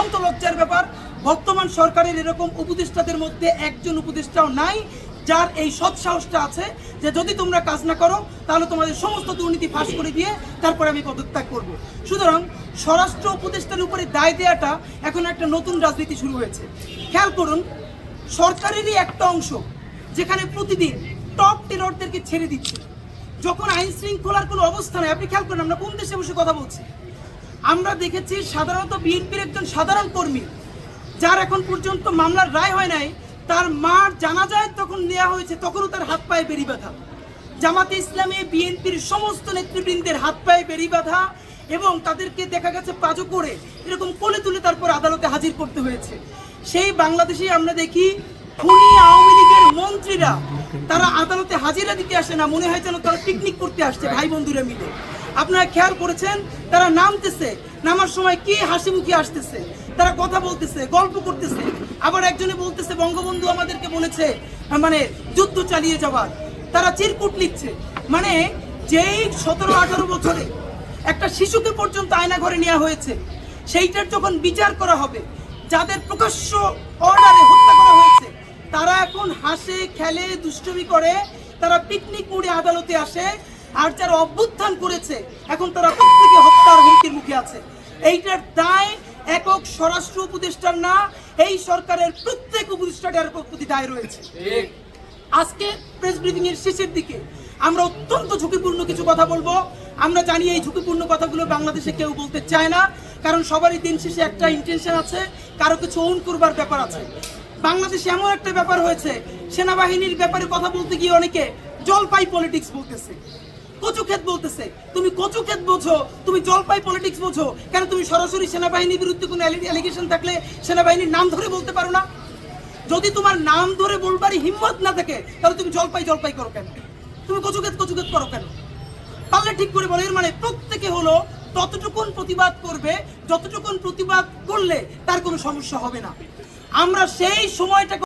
অত্যন্ত লজ্জার ব্যাপার। বর্তমান সরকারের এরকম উপদেষ্টাদের মধ্যে একজন উপদেষ্টাও নাই, যার এই সৎ সাহসটা আছে যে যদি তোমরা কাজ না করো, তাহলে তোমাদের সমস্ত দুর্নীতি ফাঁস করে দিয়ে তারপরে আমি পদত্যাগ করব। সুতরাং স্বরাষ্ট্র উপদেষ্টার উপরে দায় দেওয়াটা এখন একটা নতুন রাজনীতি শুরু হয়েছে। খেয়াল করুন, সরকারেরই একটা অংশ যেখানে প্রতিদিন টপ টেররদেরকে ছেড়ে দিচ্ছে। যখন আইন শৃঙ্খলার কোনো অবস্থা নেই, আপনি খেয়াল করেন আমরা কোন দেশে বসে কথা বলছি? আমরা দেখেছি সাধারণত বিএনপির একজন সাধারণ কর্মী, যার এখন পর্যন্ত মামলার রায় হয় নাই, তার মার জানা যায় তখন নেওয়া হয়েছে, তখনও তার হাত পায়ে বেরি বাঁধা জামাতে ইসলামে বিএনপির সমস্ত নেতৃবৃন্দের হাত পায়ে বেরি বাঁধা এবং তাদেরকে দেখা গেছে পাজো করে এরকম কোলে তুলে তারপর আদালতে হাজির করতে হয়েছে। সেই বাংলাদেশে আমরা দেখি খুনি আওয়ামী লীগের মন্ত্রীরা, তারা আদালতে হাজিরা দিতে আসে না, মনে হয় যেন তারা পিকনিক করতে আসছে ভাই বন্ধুরা মিলে। আপনারা খেয়াল করেছেন? তারা নামতেছে। নামার সময় কি হাসি মুখে আসতেছে? তারা কথা বলতেছে, গল্প করতেছে। আবার একজনে বলতেছে, বঙ্গবন্ধু আমাদেরকে বলেছে মানে যুদ্ধ চালিয়ে যাবার তারা চিরকুট লিখছে মানে যেই সতেরো, আঠারো বছরে একটা শিশুকে পর্যন্ত আয়না ঘরে নেওয়া হয়েছে, সেইটার যখন বিচার করা হবে, যাদের প্রকাশ্য অর্ডারে হত্যা করা হয়েছে, তারা এখন হাসে, খেলে, দুষ্টমি করে, তারা পিকনিক মুড়ে আদালতে আসে আর যারা অভ্যুত্থান করেছে এখন তারা প্রত্যেকে হত্যার হুমকির মুখে আছে। এইটার দায় একক স্বরাষ্ট্র উপদেষ্টার না এই সরকারের প্রত্যেক উপদেষ্টাটার প্রতি দায় রয়েছে। আজকে প্রেস ব্রিফিং এর শেষের দিকে আমরা অত্যন্ত ঝুঁকিপূর্ণ কিছু কথা বলব। আমরা জানি এই ঝুঁকিপূর্ণ কথাগুলো বাংলাদেশে কেউ বলতে চায় না কারণ সবারই দিন শেষে একটা ইন্টেনশন আছে কারও কিছু ওন করবার ব্যাপার আছে। বাংলাদেশে এমন একটা ব্যাপার হয়েছে সেনাবাহিনীর ব্যাপারে কথা বলতে গিয়ে অনেকে জলপাই পলিটিক্স বলতেছে। কচু ক্ষেত বলতেছে। তুমি কচু ক্ষেত বোঝো, তুমি জলপাই পলিটিক্স বোঝো। কেন তুমি সরাসরি সেনাবাহিনীর বিরুদ্ধে কোনো অ্যালিগেশন থাকলে সেনাবাহিনীর নাম ধরে বলতে পারো না? যদি তোমার নাম ধরে বলবার হিম্মত না থাকে, তাহলে তুমি জলপাই জলপাই করো কেন? তুমি কচুকেত কচুকেত করো কেন? পারলে ঠিক করে বলো, এর মানে প্রত্যেকে হলো ততটুকুন প্রতিবাদ করবে, যতটুকুন প্রতিবাদ করলে তার কোনো সমস্যা হবে না। আমরা সেই সময়টাকে